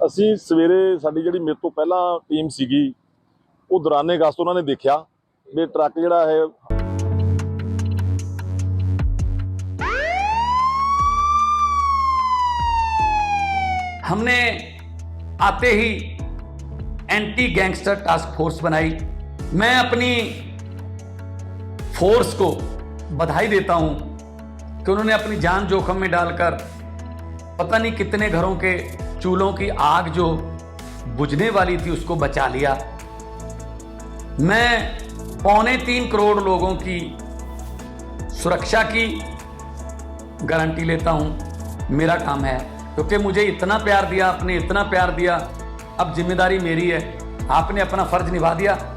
ਅਸੀਂ ਸਵੇਰੇ ਸਾਡੀ ਜਿਹੜੀ ਮੇਰੇ ਤੋਂ ਪਹਿਲਾਂ ਟੀਮ ਸੀਗੀ ਉਹ ਦੌਰਾਨੇ ਗਸਤ ਉਹਨਾਂ ਨੇ ਦੇਖਿਆ ਵੀ ਟਰੱਕ ਜਿਹੜਾ ਹੈ हमने आते ही एंटी गैंगस्टर टास्क फोर्स बनाई मैं अपनी फोर्स को बधाई देता हूं कि उन्होंने अपनी जान जोखिम में डालकर पता नहीं कितने घरों के चूल्हों की आग जो बुझने वाली थी उसको बचा लिया। मैं पौने तीन करोड़ लोगों की सुरक्षा की गारंटी लेता हूँ। मेरा काम है। क्योंकि मुझे इतना प्यार दिया, आपने इतना प्यार दिया। अब ज़िम्मेदारी मेरी है। आपने अपना फ़र्ज़ निभा दिया।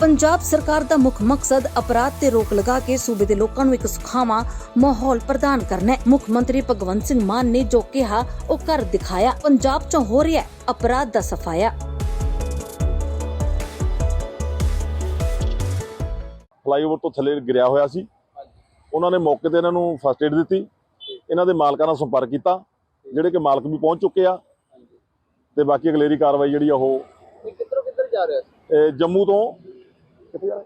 ਪੰਜਾਬ ਸਰਕਾਰ ਦਾ ਮੁੱਖ ਮਕਸਦ ਅਪਰਾਧ ਤੇ ਰੋਕ ਲਗਾ ਕੇ ਸੂਬੇ ਦੇ ਲੋਕਾਂ ਨੂੰ ਇੱਕ ਸੁਖਾਵਾਂ ਮਾਹੌਲ ਪ੍ਰਦਾਨ ਕਰਨਾ ਹੈ। ਮੁੱਖ ਮੰਤਰੀ ਭਗਵੰਤ ਸਿੰਘ ਮਾਨ ਨੇ ਜੋ ਕਿਹਾ ਉਹ ਕਰ ਦਿਖਾਇਆ। ਪੰਜਾਬ 'ਚ ਹੋ ਰਿਹਾ ਹੈ ਅਪਰਾਧ ਦਾ ਸਫਾਇਆ। ਫਲਾਈਓਵਰ ਤੋਂ ਥੱਲੇ ਗਿਰਿਆ ਹੋਇਆ ਸੀ। ਉਹਨਾਂ ਨੇ ਮੌਕੇ ਤੇ ਇਹਨਾਂ ਨੂੰ ਫਸਟ ਏਡ ਦਿੱਤੀ। ਇਹਨਾਂ ਦੇ ਮਾਲਕਾਂ ਨਾਲ ਸੰਪਰਕ ਕੀਤਾ ਜਿਹੜੇ ਕਿ ਮਾਲਕ ਵੀ ਪਹੁੰਚ ਚੁੱਕੇ ਆ। ਤੇ ਬਾਕੀ ਅਗਲੇਰੀ ਕਾਰਵਾਈ ਜਿਹੜੀ ਆ ਉਹ ਇਹ ਕਿੱਧਰੋਂ ਕਿੱਧਰ ਜਾ ਰਿਹਾ ਸੀ? ਇਹ ਜੰਮੂ ਤੋਂ ਕਿੱਥੇ ਜਾ ਰਿਹਾ?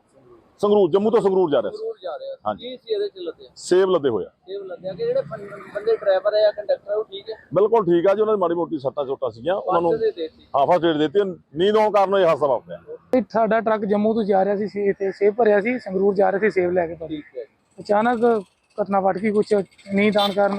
ਸੰਗਰੂਰ ਜੰਮੂ ਤੋਂ ਸੰਗਰੂਰ ਜਾ ਰਿਹਾ ਸੀ। ਜਾ ਰਿਹਾ ਸੀ ਹਾਂਜੀ। ਕੀ ਸੀ ਇਹਦੇ ਚ ਲੱਦਿਆ ਸੇਬ ਲੱਦੇ ਹੋਇਆ ਸੇਵ ਲੱਦਿਆ ਕਿ ਜਿਹੜੇ ਬੰ- ਬੰਦੇ ਡਰਾਈਵਰ ਜਾਂ ਕੰਡਕਟਰ ਉਹ ਠੀਕ ਹੈ ਬਿਲਕੁਲ ਠੀਕ ਆ ਜੀ ਉਹਨਾਂ ਦੀ ਮਾੜੀ ਮੋਟੀ ਸੱਟਾਂ ਚੋਟਾਂ ਸੀਗੀਆਂ ਉਹਨਾਂ ਨੂੰ ਪੰਜ ਦੇ ਦੇਤੀ। ਹਾਂ ਫਸਟ ਏਡ ਦਿੱਤੀ ਨੀਂਦ ਆਉਣ ਕਾਰਨ ਇਹ ਹਾਦਸਾ ਵਾਪਰਿਆ। ਇਹ ਸਾਡਾ ਟਰੱਕ ਜੰਮੂ ਤੋਂ ਜਾ ਰਿਹਾ ਸੀ ਸੇ ਤੇ ਸੇਬ ਭਰਿਆ ਸੀ ਸੰਗਰੂਰ ਜਾ ਰਹੇ ਸੀ ਸੇਬ ਲੈ ਕੇ ਭਾਜੀ। ਠੀਕ ਹੈ ਜੀ। ਅਚਾਨਕ ਘਟਨਾ ਵਟ ਗਈ ਕੁਛ ਨੀਂਦ ਆਉਣ ਕਾਰਨ